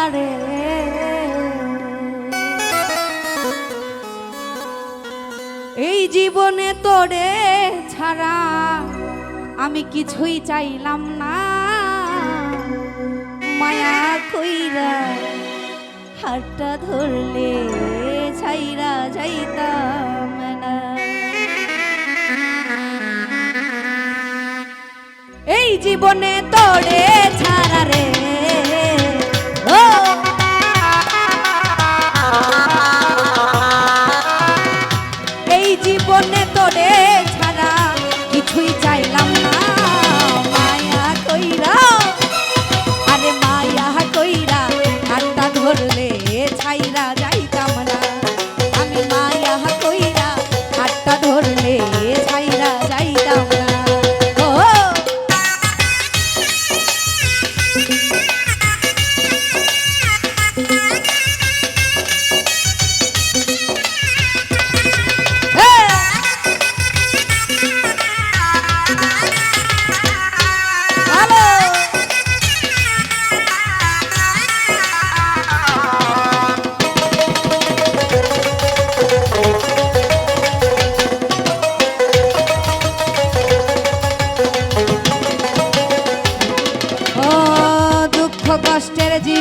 তারে এই জীবনে তোরে ছাড়া আমি কিছুই চাইলাম না। মায়া কইরা হাটটা ধরলে ছাইরা যাইতাম না। এই জীবনে তোরে ছাড়া রে হাতটা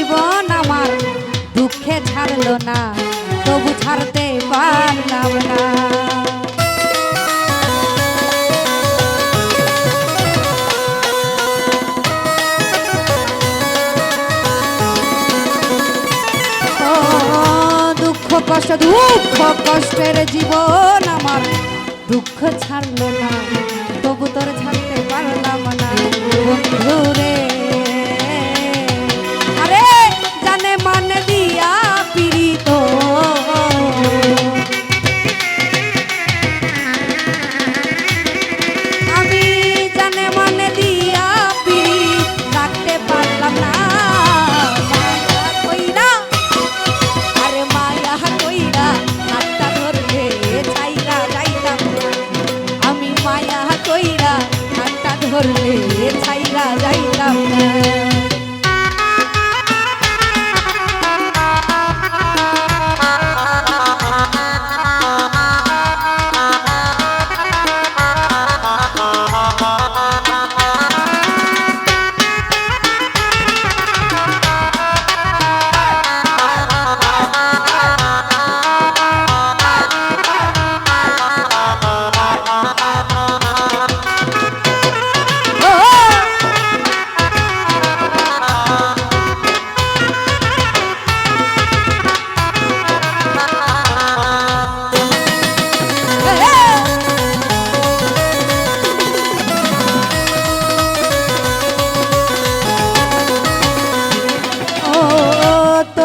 জীবন আমার দুঃখে ছাড়লো না, তবু ছাড়তে পারলাম না। দুঃখ কষ্টের জীবন আমার দুঃখ ছাড়লো না।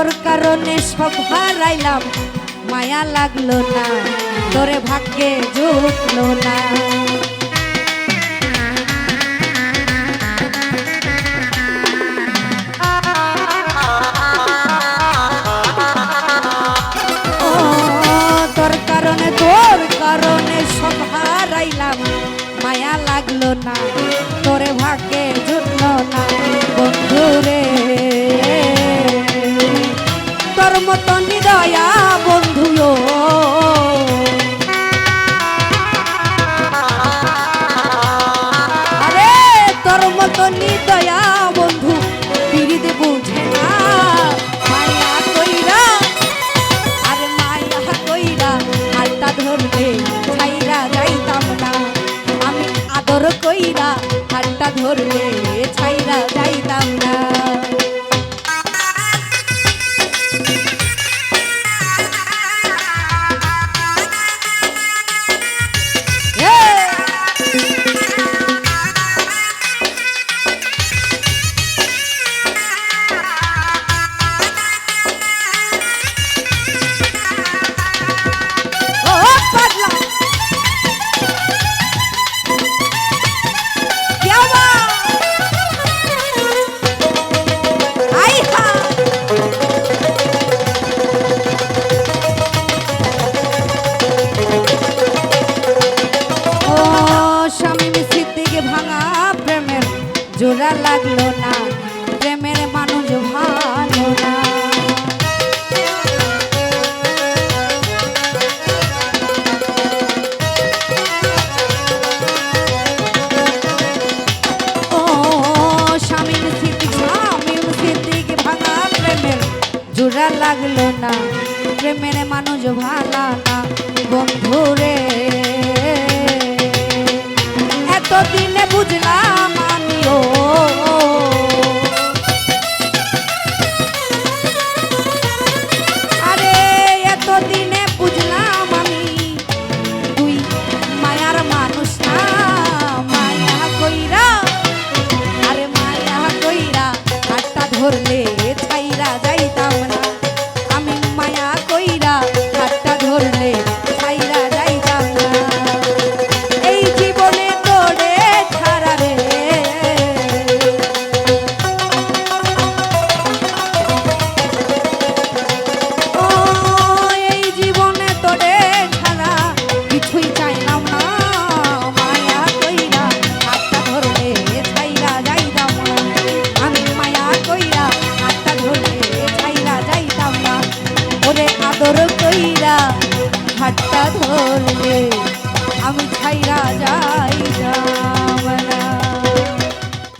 তোর কারণে সব হারাইলাম। মায়া লাগল না, তোরে ভাগ্যে জুটলো না। তোর কারণে তোর কারণে সব হারাইলাম। মায়া লাগল না, তোরে ভাগ্যে জুটলো না। ধরলে ছাইরা জোড়া লাগল না, প্রেমের মানুষ ভালো না। জোড়া লাগল না, প্রেমের মানুষ ভালা না। বন্ধুরে, এতদিনে বুঝলাম হাতটা ধরলে আমি ছাইরা যাই।